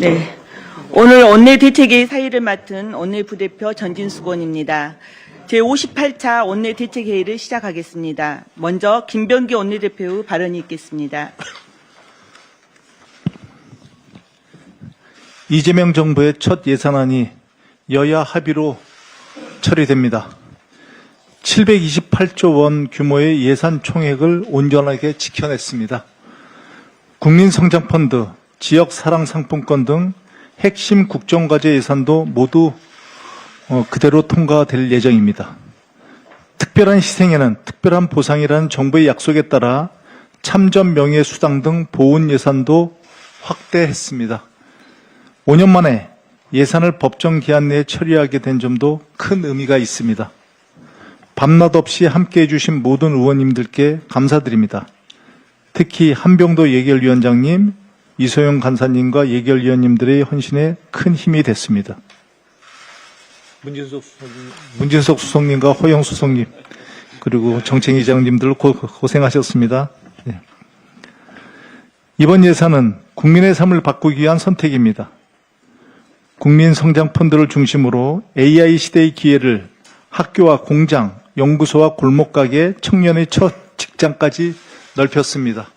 네. 오늘 원내 대책의 사의를 맡은 원내 부대표 전진수건입니다. 제58차 원내 대책회의를 시작하겠습니다. 먼저 김병기 원내대표의 발언이 있겠습니다. 이재명 정부의 첫 예산안이 여야 합의로 처리됩니다. 728조 원 규모의 예산 총액을 온전하게 지켜냈습니다. 국민성장펀드, 지역 사랑 상품권 등 핵심 국정과제 예산도 모두 어, 그대로 통과될 예정입니다. 특별한 희생에는 특별한 보상이라는 정부의 약속에 따라 참전 명예 수당 등 보훈 예산도 확대했습니다. 5년 만에 예산을 법정 기한 내에 처리하게 된 점도 큰 의미가 있습니다. 밤낮 없이 함께 해 주신 모든 의원님들께 감사드립니다. 특히 한병도 예결위원장님, 이소영 간사님과 예결위원님들의 헌신에 큰 힘이 됐습니다. 문진석 수석님, 문진석 수석님과 허영 수석님, 그리고 정책위 장님들 고, 고생하셨습니다. 예. 이번 예산은 국민의 삶을 바꾸기 위한 선택입니다. 국민 성장 펀드를 중심으로 AI 시대의 기회를 학교와 공장, 연구소와 골목가게, 청년의 첫 직장까지 넓혔습니다.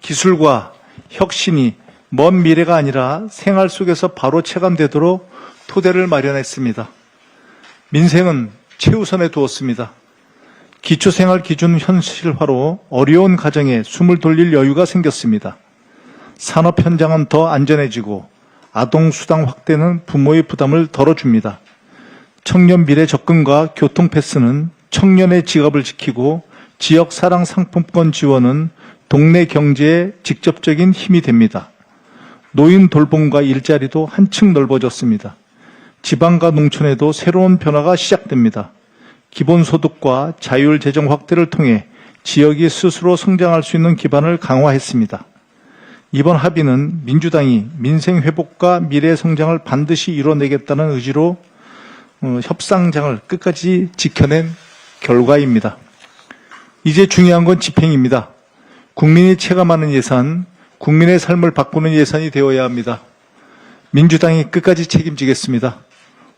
기술과 혁신이 먼 미래가 아니라 생활 속에서 바로 체감되도록 토대를 마련했습니다. 민생은 최우선에 두었습니다. 기초생활 기준 현실화로 어려운 가정에 숨을 돌릴 여유가 생겼습니다. 산업 현장은 더 안전해지고 아동 수당 확대는 부모의 부담을 덜어줍니다. 청년 미래 접근과 교통 패스는 청년의 지갑을 지키고 지역 사랑 상품권 지원은 동네 경제에 직접적인 힘이 됩니다. 노인 돌봄과 일자리도 한층 넓어졌습니다. 지방과 농촌에도 새로운 변화가 시작됩니다. 기본소득과 자율 재정 확대를 통해 지역이 스스로 성장할 수 있는 기반을 강화했습니다. 이번 합의는 민주당이 민생 회복과 미래 성장을 반드시 이뤄내겠다는 의지로 어, 협상장을 끝까지 지켜낸 결과입니다. 이제 중요한 건 집행입니다. 국민이 체감하는 예산, 국민의 삶을 바꾸는 예산이 되어야 합니다. 민주당이 끝까지 책임지겠습니다.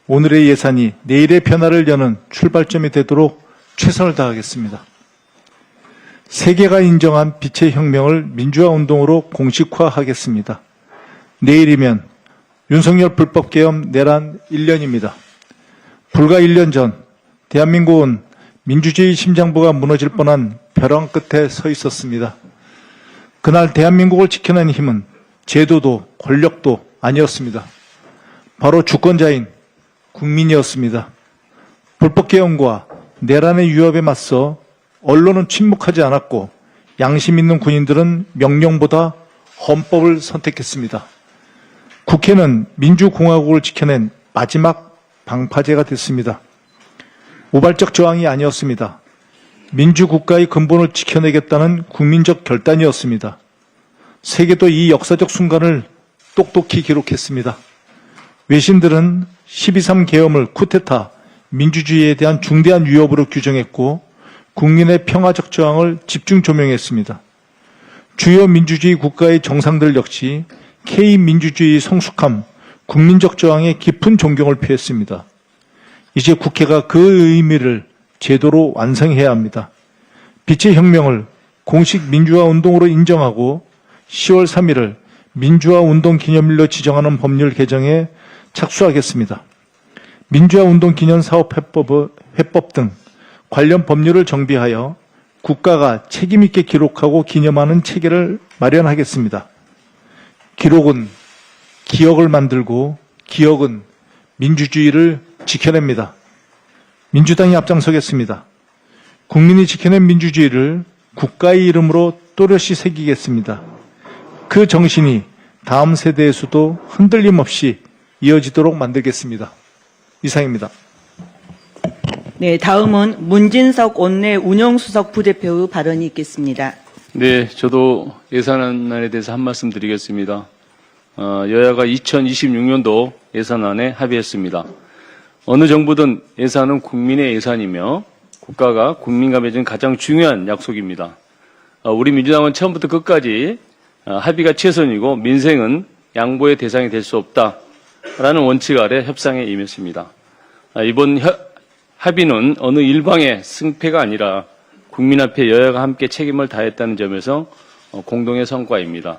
오늘의 예산이 내일의 변화를 여는 출발점이 되도록 최선을 다하겠습니다. 세계가 인정한 빛의 혁명을 민주화 운동으로 공식화하겠습니다. 내일이면 윤석열 불법 계엄 내란 1년입니다. 불과 1년 전 대한민국은 민주주의 심장부가 무너질 뻔한 벼랑 끝에 서 있었습니다. 그날 대한민국을 지켜낸 힘은 제도도 권력도 아니었습니다. 바로 주권자인 국민이었습니다. 불법 개헌과 내란의 위협에 맞서 언론은 침묵하지 않았고 양심 있는 군인들은 명령보다 헌법을 선택했습니다. 국회는 민주공화국을 지켜낸 마지막 방파제가 됐습니다. 우발적 저항이 아니었습니다. 민주국가의 근본을 지켜내겠다는 국민적 결단이었습니다. 세계도 이 역사적 순간을 똑똑히 기록했습니다. 외신들은 12.3 계엄을 쿠데타, 민주주의에 대한 중대한 위협으로 규정했고 국민의 평화적 저항을 집중 조명했습니다. 주요 민주주의 국가의 정상들 역시 K 민주주의 성숙함, 국민적 저항에 깊은 존경을 표했습니다. 이제 국회가 그 의미를 제도로 완성해야 합니다. 빛의 혁명을 공식 민주화 운동으로 인정하고 10월 3일을 민주화 운동 기념일로 지정하는 법률 개정에 착수하겠습니다. 민주화 운동 기념 사업 해법, 해법 등 관련 법률을 정비하여 국가가 책임있게 기록하고 기념하는 체계를 마련하겠습니다. 기록은 기억을 만들고 기억은 민주주의를 지켜냅니다. 민주당이 앞장서겠습니다. 국민이 지켜낸 민주주의를 국가의 이름으로 또렷이 새기겠습니다. 그 정신이 다음 세대에서도 흔들림 없이 이어지도록 만들겠습니다. 이상입니다. 네, 다음은 문진석 원내 운영수석 부대표의 발언이 있겠습니다. 네, 저도 예산안에 대해서 한 말씀 드리겠습니다. 어, 여야가 2026년도 예산안에 합의했습니다. 어느 정부든 예산은 국민의 예산이며 국가가 국민과 맺은 가장 중요한 약속입니다. 어, 우리 민주당은 처음부터 끝까지 어, 합의가 최선이고 민생은 양보의 대상이 될 수 없다라는 원칙 아래 협상에 임했습니다. 아, 이번 협- 합의는 어느 일방의 승패가 아니라 국민 앞에 여야가 함께 책임을 다했다는 점에서 어, 공동의 성과입니다.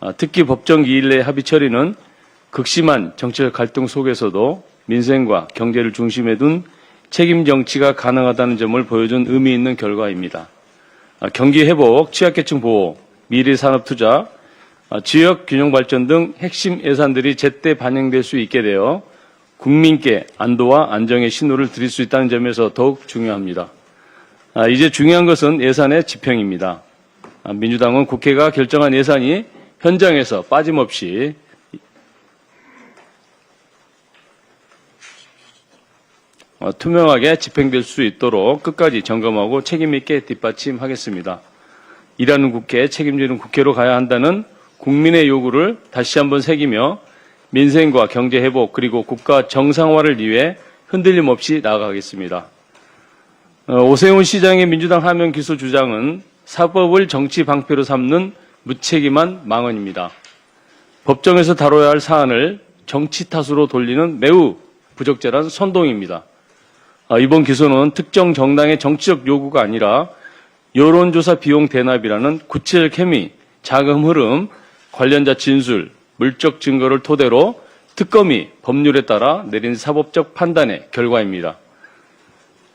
아, 특히 법정 기일 내 합의 처리는 극심한 정치적 갈등 속에서도 민생과 경제를 중심에 둔 책임 정치가 가능하다는 점을 보여준 의미 있는 결과입니다. 아, 경기 회복, 취약계층 보호, 미래 산업 투자, 아, 지역 균형 발전 등 핵심 예산들이 제때 반영될 수 있게 되어 국민께 안도와 안정의 신호를 드릴 수 있다는 점에서 더욱 중요합니다. 아, 이제 중요한 것은 예산의 집행입니다. 아, 민주당은 국회가 결정한 예산이 현장에서 빠짐없이 투명하게 집행될 수 있도록 끝까지 점검하고 책임 있게 뒷받침하겠습니다. 일하는 국회, 책임지는 국회로 가야 한다는 국민의 요구를 다시 한번 새기며 민생과 경제 회복 그리고 국가 정상화를 위해 흔들림 없이 나아가겠습니다. 어, 오세훈 시장의 민주당 하명 기소 주장은 사법을 정치 방패로 삼는 무책임한 망언입니다. 법정에서 다뤄야 할 사안을 정치 탓으로 돌리는 매우 부적절한 선동입니다. 아, 이번 기소는 특정 정당의 정치적 요구가 아니라 여론조사 비용 대납이라는 구체적 혐의, 자금 흐름, 관련자 진술, 물적 증거를 토대로 특검이 법률에 따라 내린 사법적 판단의 결과입니다.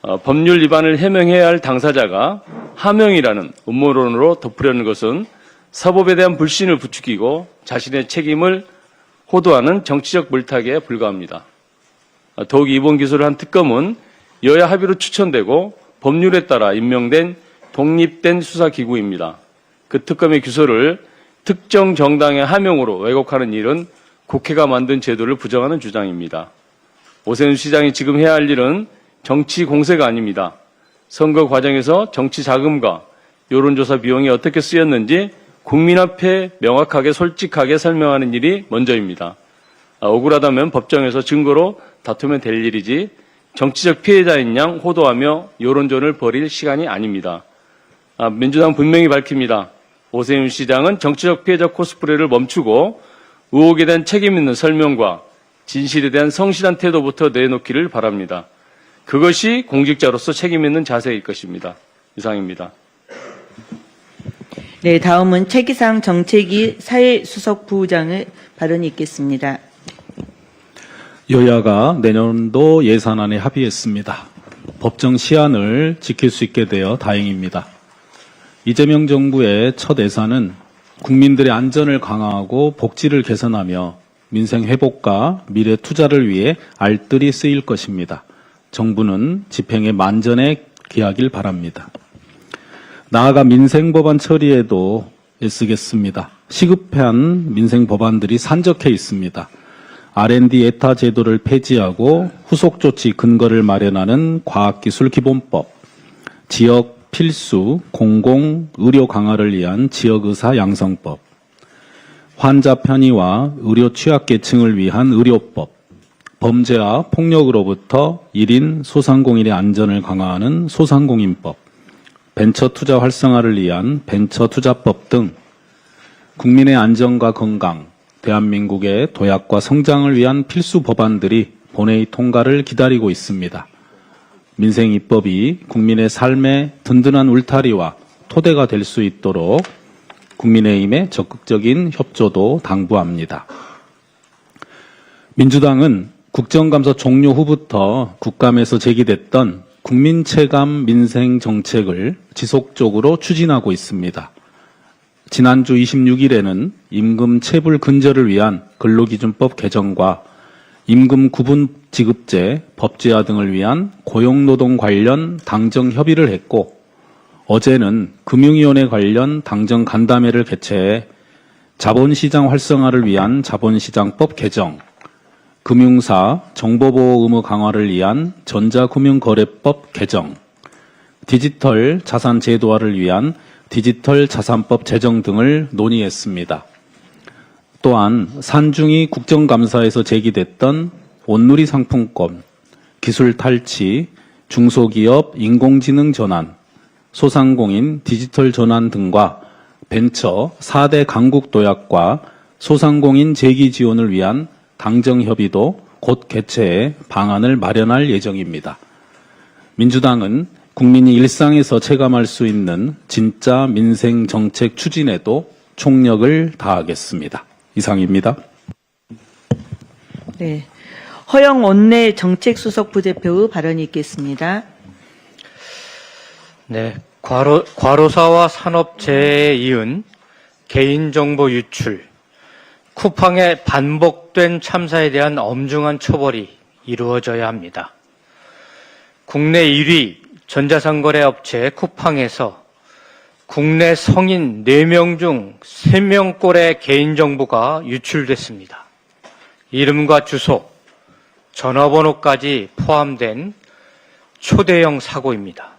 어, 법률 위반을 해명해야 할 당사자가 하명이라는 음모론으로 덮으려는 것은 사법에 대한 불신을 부추기고 자신의 책임을 호도하는 정치적 물타기에 불과합니다. 아, 더욱 이번 기소를 한 특검은 여야 합의로 추천되고 법률에 따라 임명된 독립된 수사기구입니다. 그 특검의 기소를 특정 정당의 하명으로 왜곡하는 일은 국회가 만든 제도를 부정하는 주장입니다. 오세훈 시장이 지금 해야 할 일은 정치 공세가 아닙니다. 선거 과정에서 정치 자금과 여론조사 비용이 어떻게 쓰였는지 국민 앞에 명확하게 솔직하게 설명하는 일이 먼저입니다. 아, 억울하다면 법정에서 증거로 다투면 될 일이지 정치적 피해자인 양 호도하며 여론전을 벌일 시간이 아닙니다. 아, 민주당 분명히 밝힙니다. 오세훈 시장은 정치적 피해자 코스프레를 멈추고 의혹에 대한 책임 있는 설명과 진실에 대한 성실한 태도부터 내놓기를 바랍니다. 그것이 공직자로서 책임 있는 자세일 것입니다. 이상입니다. 네, 다음은 최기상 정책위 사회수석부장의 발언이 있겠습니다. 여야가 내년도 예산안에 합의했습니다. 법정 시한을 지킬 수 있게 되어 다행입니다. 이재명 정부의 첫 예산은 국민들의 안전을 강화하고 복지를 개선하며 민생 회복과 미래 투자를 위해 알뜰히 쓰일 것입니다. 정부는 집행에 만전에 기하길 바랍니다. 나아가 민생 법안 처리에도 애쓰겠습니다. 시급한 민생 법안들이 산적해 있습니다. R&D 에타 제도를 폐지하고 후속 조치 근거를 마련하는 과학기술 기본법, 지역 필수 공공 의료 강화를 위한 지역 의사 양성법, 환자 편의와 의료 취약계층을 위한 의료법, 범죄와 폭력으로부터 1인 소상공인의 안전을 강화하는 소상공인법, 벤처 투자 활성화를 위한 벤처 투자법 등 국민의 안전과 건강, 대한민국의 도약과 성장을 위한 필수 법안들이 본회의 통과를 기다리고 있습니다. 민생 입법이 국민의 삶의 든든한 울타리와 토대가 될 수 있도록 국민의힘의 적극적인 협조도 당부합니다. 민주당은 국정감사 종료 후부터 국감에서 제기됐던 국민 체감 민생 정책을 지속적으로 추진하고 있습니다. 지난주 26일에는 임금 체불 근절을 위한 근로기준법 개정과 임금 구분 지급제, 법제화 등을 위한 고용노동 관련 당정 협의를 했고 어제는 금융위원회 관련 당정 간담회를 개최해 자본시장 활성화를 위한 자본시장법 개정, 금융사 정보보호 의무 강화를 위한 전자금융거래법 개정, 디지털 자산 제도화를 위한 디지털 자산법 제정 등을 논의했습니다. 또한 산중이 국정감사에서 제기됐던 온누리 상품권, 기술 탈취, 중소기업 인공지능 전환, 소상공인 디지털 전환 등과 벤처 4대 강국 도약과 소상공인 재기 지원을 위한 당정협의도 곧 개최해 방안을 마련할 예정입니다. 민주당은 국민이 일상에서 체감할 수 있는 진짜 민생 정책 추진에도 총력을 다하겠습니다. 이상입니다. 네. 허영 원내 정책수석 부대표의 발언이 있겠습니다. 네, 과로, 과로사와 산업재해에 이은 개인정보 유출, 쿠팡의 반복된 참사에 대한 엄중한 처벌이 이루어져야 합니다. 국내 1위 전자상거래 업체 쿠팡에서 국내 성인 4명 중 3명꼴의 개인정보가 유출됐습니다. 이름과 주소, 전화번호까지 포함된 초대형 사고입니다.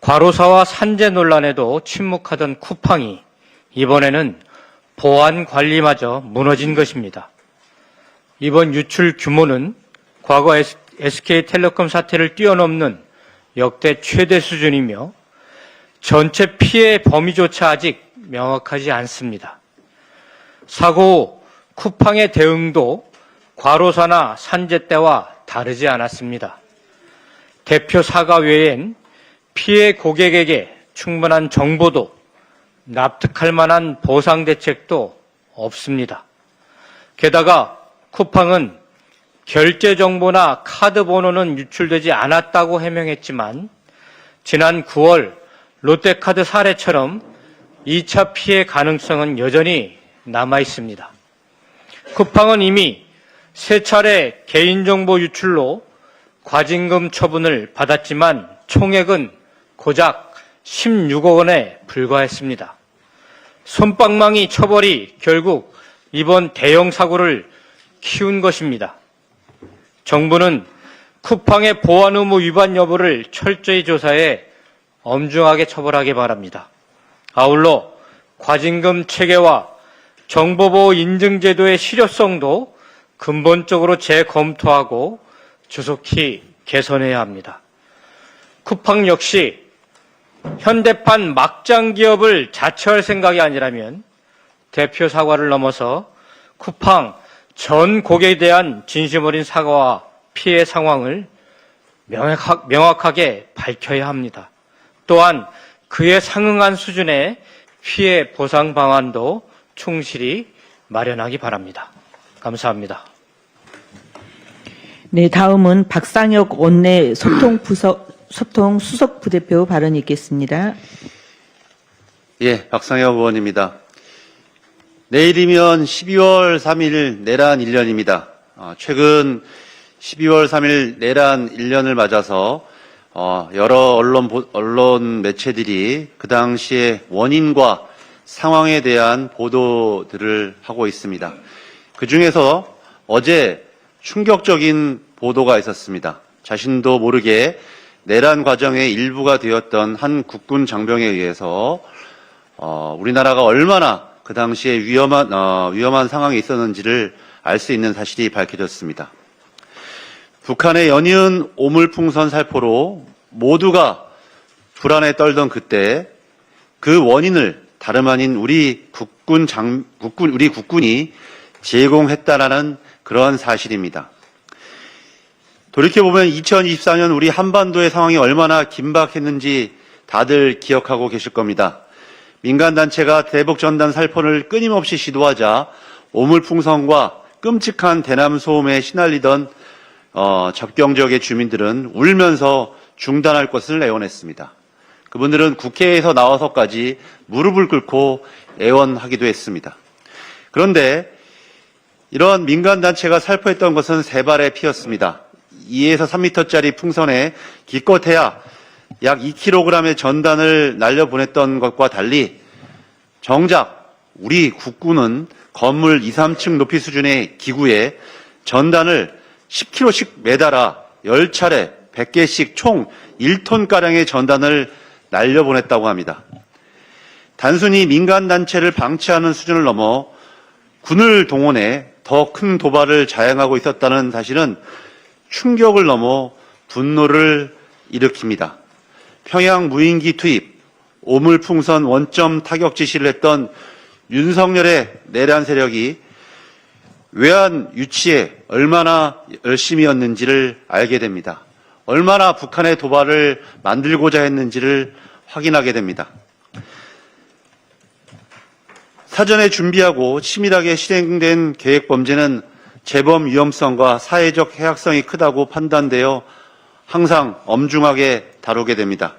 과로사와 산재 논란에도 침묵하던 쿠팡이 이번에는 보안 관리마저 무너진 것입니다. 이번 유출 규모는 과거 SK텔레콤 사태를 뛰어넘는 역대 최대 수준이며 전체 피해 범위조차 아직 명확하지 않습니다. 사고 후 쿠팡의 대응도 과로사나 산재 때와 다르지 않았습니다. 대표 사과 외엔 피해 고객에게 충분한 정보도 납득할 만한 보상 대책도 없습니다. 게다가 쿠팡은 결제 정보나 카드 번호는 유출되지 않았다고 해명했지만 지난 9월 롯데카드 사례처럼 2차 피해 가능성은 여전히 남아 있습니다. 쿠팡은 이미 세 차례 개인정보 유출로 과징금 처분을 받았지만 총액은 고작 16억 원에 불과했습니다. 손방망이 처벌이 결국 이번 대형 사고를 키운 것입니다. 정부는 쿠팡의 보안 의무 위반 여부를 철저히 조사해 엄중하게 처벌하기 바랍니다. 아울러 과징금 체계와 정보보호 인증제도의 실효성도 근본적으로 재검토하고 조속히 개선해야 합니다. 쿠팡 역시 현대판 막장 기업을 자처할 생각이 아니라면 대표 사과를 넘어서 쿠팡 전 고객에 대한 진심 어린 사과와 피해 상황을 명확하, 명확하 게 밝혀야 합니다. 또한 그에 상응한 수준의 피해 보상 방안도 충실히 마련하기 바랍니다. 감사합니다. 네, 다음은 박상혁 원내 소통 부서 소통 수석 부대표 발언이 있겠습니다. 예, 박상혁 의원입니다. 내일이면 12월 3일 내란 1년입니다. 어, 최근 12월 3일 내란 1년을 맞아서 어, 여러 언론, 보- 언론 매체들이 그 당시의 원인과 상황에 대한 보도들을 하고 있습니다. 그 중에서 어제 충격적인 보도가 있었습니다. 자신도 모르게 내란 과정의 일부가 되었던 한 국군 장병에 의해서 어, 우리나라가 얼마나 그 당시에 위험한 어, 위험한 상황에 있었는지를 알 수 있는 사실이 밝혀졌습니다. 북한의 연이은 오물풍선 살포로 모두가 불안에 떨던 그때 그 원인을 다름 아닌 우리 국군 장 국군 우리 국군이 제공했다라는 그런 사실입니다. 돌이켜보면 2024년 우리 한반도의 상황이 얼마나 긴박했는지 다들 기억하고 계실 겁니다. 민간단체가 대북전단 살포를 끊임없이 시도하자 오물풍선과 끔찍한 대남 소음에 시달리던 어, 접경 지역의 주민들은 울면서 중단할 것을 애원했습니다. 그분들은 국회에서 나와서까지 무릎을 꿇고 애원하기도 했습니다. 그런데 이런 민간단체가 살포했던 것은 세 발의 피였습니다. 2에서 3m짜리 풍선에 기껏해야 약 2kg의 전단을 날려보냈던 것과 달리 정작 우리 국군은 건물 2, 3층 높이 수준의 기구에 전단을 10kg씩 매달아 10차례 100개씩 총 1톤가량의 전단을 날려보냈다고 합니다. 단순히 민간단체를 방치하는 수준을 넘어 군을 동원해 더 큰 도발을 자행하고 있었다는 사실은 충격을 넘어 분노를 일으킵니다. 평양 무인기 투입, 오물풍선 원점 타격 지시를 했던 윤석열의 내란 세력이 외환 유치에 얼마나 열심이었는지를 알게 됩니다. 얼마나 북한의 도발을 만들고자 했는지를 확인하게 됩니다. 사전에 준비하고 치밀하게 실행된 계획 범죄는 재범 위험성과 사회적 해악성이 크다고 판단되어 항상 엄중하게 다루게 됩니다.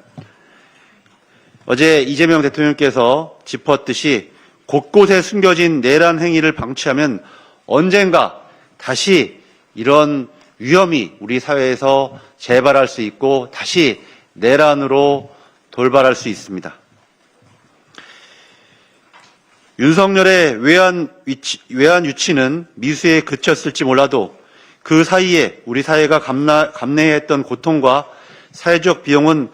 어제 이재명 대통령께서 짚었듯이 곳곳에 숨겨진 내란 행위를 방치하면 언젠가 다시 이런 위험이 우리 사회에서 재발할 수 있고 다시 내란으로 돌발할 수 있습니다. 윤석열의 외환, 위치, 외환 유치는 미수에 그쳤을지 몰라도 그 사이에 우리 사회가 감나, 감내해야 했던 고통과 사회적 비용은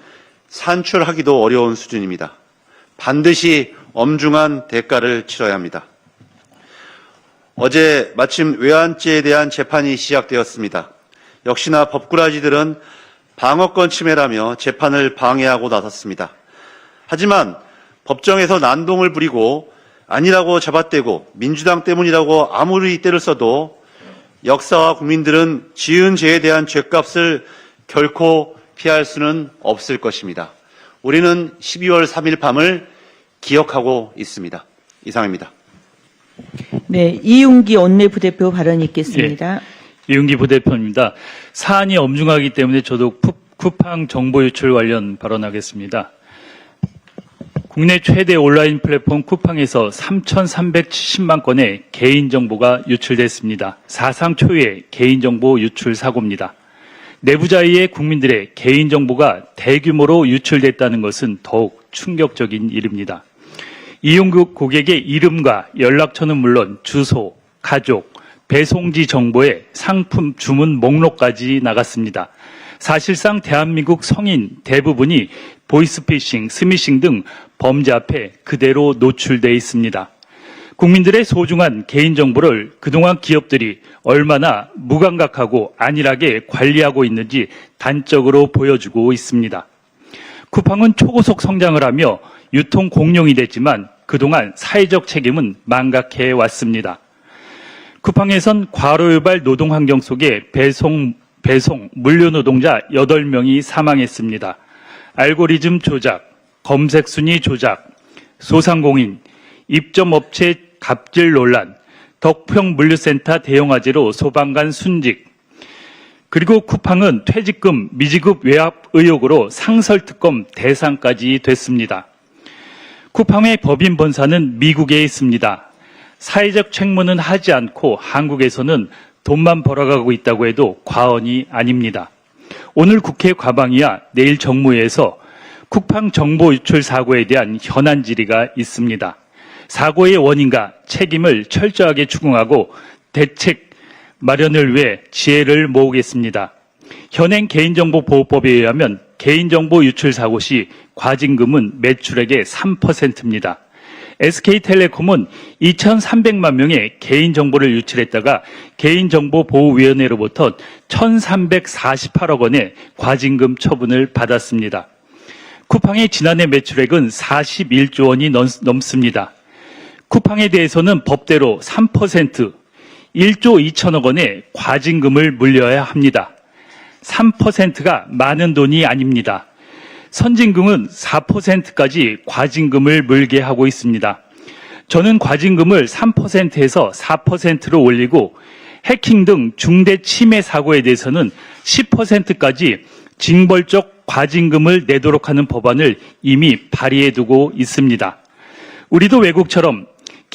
산출하기도 어려운 수준입니다. 반드시 엄중한 대가를 치러야 합니다. 어제 마침 외환죄에 대한 재판이 시작되었습니다. 역시나 법꾸라지들은 방어권 침해라며 재판을 방해하고 나섰습니다. 하지만 법정에서 난동을 부리고 아니라고 잡아떼고 민주당 때문이라고 아무리 때를 써도 역사와 국민들은 지은 죄에 대한 죄값을 결코 피할 수는 없을 것입니다. 우리는 12월 3일 밤을 기억하고 있습니다. 이상입니다. 네, 이윤기 원내 부대표 발언 있겠습니다. 이윤기 부대표입니다. 사안이 엄중하기 때문에 저도 쿠- 쿠팡 정보 유출 관련 발언하겠습니다. 국내 최대 온라인 플랫폼 쿠팡에서 3,370만 건의 개인정보가 유출됐습니다. 사상 초유의 개인정보 유출 사고입니다. 내부자의의 국민들의 개인정보가 대규모로 유출됐다는 것은 더욱 충격적인 일입니다. 이용국 고객의 이름과 연락처는 물론 주소, 가족, 배송지 정보에 상품 주문 목록까지 나갔습니다. 사실상 대한민국 성인 대부분이 보이스피싱, 스미싱 등 범죄 앞에 그대로 노출돼 있습니다. 국민들의 소중한 개인정보를 그동안 기업들이 얼마나 무감각하고 안일하게 관리하고 있는지 단적으로 보여주고 있습니다. 쿠팡은 초고속 성장을 하며 유통 공룡이 됐지만 그동안 사회적 책임은 망각해 왔습니다. 쿠팡에선 과로유발 노동 환경 속에 배송, 배송, 물류 노동자 8명이 사망했습니다. 알고리즘 조작, 검색 순위 조작, 소상공인, 입점업체 갑질 논란, 덕평 물류센터 대형화재로 소방관 순직, 그리고 쿠팡은 퇴직금 미지급 외압 의혹으로 상설특검 대상까지 됐습니다. 쿠팡의 법인 본사는 미국에 있습니다. 사회적 책무는 하지 않고 한국에서는 돈만 벌어가고 있다고 해도 과언이 아닙니다. 오늘 국회 과방위와 내일 정무회에서 쿠팡 정보 유출 사고에 대한 현안 질의가 있습니다. 사고의 원인과 책임을 철저하게 추궁하고 대책 마련을 위해 지혜를 모으겠습니다. 현행 개인정보보호법에 의하면 개인정보 유출 사고 시 과징금은 매출액의 3%입니다. SK텔레콤은 2,300만 명의 개인정보를 유출했다가 개인정보보호위원회로부터 1,348억 원의 과징금 처분을 받았습니다. 쿠팡의 지난해 매출액은 41조 원이 넘습니다. 쿠팡에 대해서는 법대로 3% 1조 2천억 원의 과징금을 물려야 합니다. 3%가 많은 돈이 아닙니다. 선진국은 4%까지 과징금을 물게 하고 있습니다. 저는 과징금을 3%에서 4%로 올리고 해킹 등 중대 침해 사고에 대해서는 10%까지 징벌적 과징금을 내도록 하는 법안을 이미 발의해 두고 있습니다. 우리도 외국처럼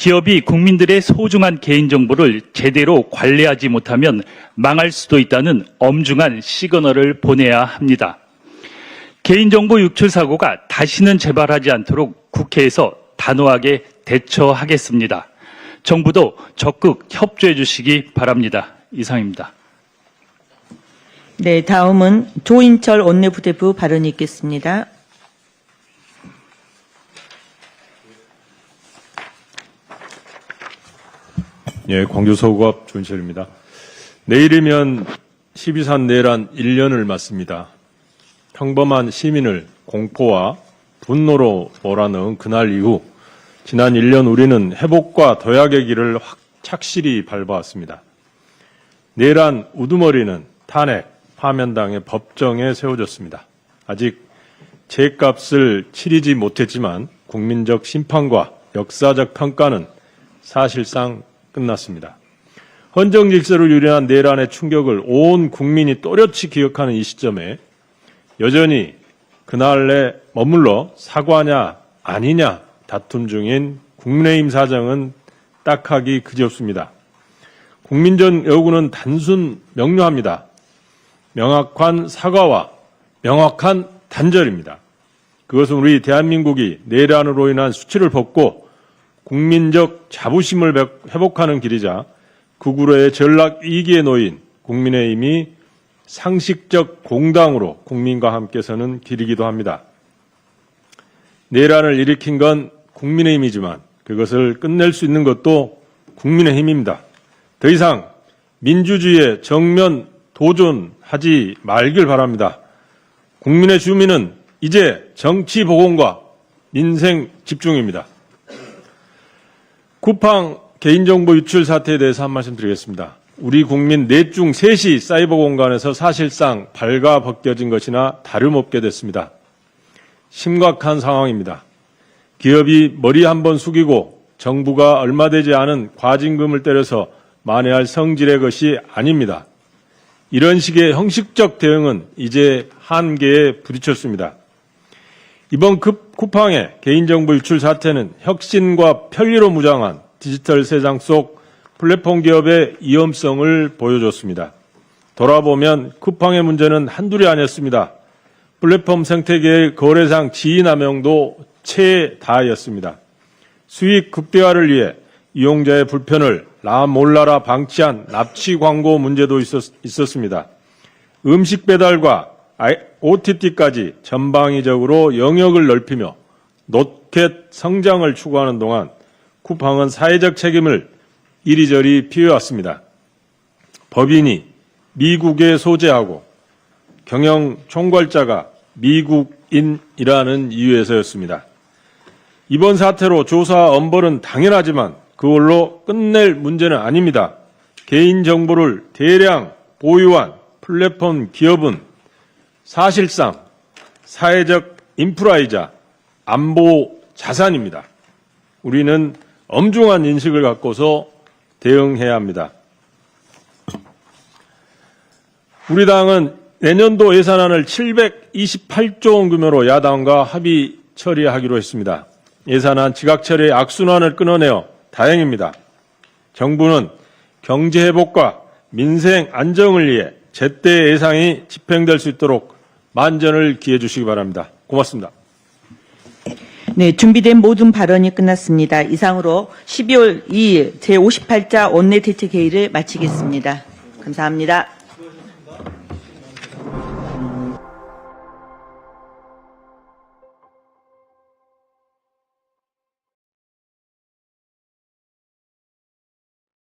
기업이 국민들의 소중한 개인정보를 제대로 관리하지 못하면 망할 수도 있다는 엄중한 시그널을 보내야 합니다. 개인정보 유출 사고가 다시는 재발하지 않도록 국회에서 단호하게 대처하겠습니다. 정부도 적극 협조해 주시기 바랍니다. 이상입니다. 네, 다음은 조인철 원내 부대표 발언 있겠습니다. 예, 광주 서구갑 조인철입니다. 내일이면 12산 내란 1년을 맞습니다. 평범한 시민을 공포와 분노로 몰아넣은 그날 이후 지난 1년 우리는 회복과 도약의 길을 확 착실히 밟아왔습니다. 내란 우두머리는 탄핵, 파면당의 법정에 세워졌습니다. 아직 죄값을 치르지 못했지만 국민적 심판과 역사적 평가는 사실상 끝났습니다. 헌정 질서를 유린한 내란의 충격을 온 국민이 또렷이 기억하는 이 시점에 여전히 그날에 머물러 사과냐 아니냐 다툼 중인 국민의힘 사정은 딱하기 그지없습니다. 국민전 여구는 단순 명료합니다. 명확한 사과와 명확한 단절입니다. 그것은 우리 대한민국이 내란으로 인한 수치를 벗고 국민적 자부심을 회복하는 길이자 구구로의 전락 위기에 놓인 국민의힘이 상식적 공당으로 국민과 함께 서는 길이기도 합니다. 내란을 일으킨 건 국민의힘이지만 그것을 끝낼 수 있는 것도 국민의힘입니다. 더 이상 민주주의에 정면 도전하지 말길 바랍니다. 국민의 주민은 이제 정치 복원과 민생 집중입니다. 쿠팡 개인정보 유출 사태에 대해서 한 말씀 드리겠습니다. 우리 국민 넷 중 셋이 사이버 공간에서 사실상 발가 벗겨진 것이나 다름없게 됐습니다. 심각한 상황입니다. 기업이 머리 한번 숙이고 정부가 얼마 되지 않은 과징금을 때려서 만회할 성질의 것이 아닙니다. 이런 식의 형식적 대응은 이제 한계에 부딪혔습니다. 이번 급 쿠팡의 개인정보 유출 사태는 혁신과 편리로 무장한 디지털 세상 속 플랫폼 기업의 위험성을 보여줬습니다. 돌아보면 쿠팡의 문제는 한둘이 아니었습니다. 플랫폼 생태계의 거래상 남용도 최다였습니다. 수익 극대화를 위해 이용자의 불편을 나 몰라라 방치한 납치 광고 문제도 있었, 있었습니다. 음식 배달과 OTT까지 전방위적으로 영역을 넓히며 노켓 성장을 추구하는 동안 쿠팡은 사회적 책임을 이리저리 피해왔습니다. 법인이 미국에 소재하고 경영 총괄자가 미국인이라는 이유에서였습니다. 이번 사태로 조사 엄벌은 당연하지만 그걸로 끝낼 문제는 아닙니다. 개인정보를 대량 보유한 플랫폼 기업은 사실상 사회적 인프라이자 안보 자산입니다. 우리는 엄중한 인식을 갖고서 대응해야 합니다. 우리 당은 내년도 예산안을 728조 원 규모로 야당과 합의 처리하기로 했습니다. 예산안 지각 처리의 악순환을 끊어내어 다행입니다. 정부는 경제 회복과 민생 안정을 위해 제때 예상이 집행될 수 있도록 만전을 기해 주시기 바랍니다. 고맙습니다. 네, 준비된 모든 발언이 끝났습니다. 이상으로 12월 2일 제58자 원내대책회의를 마치겠습니다. 감사합니다.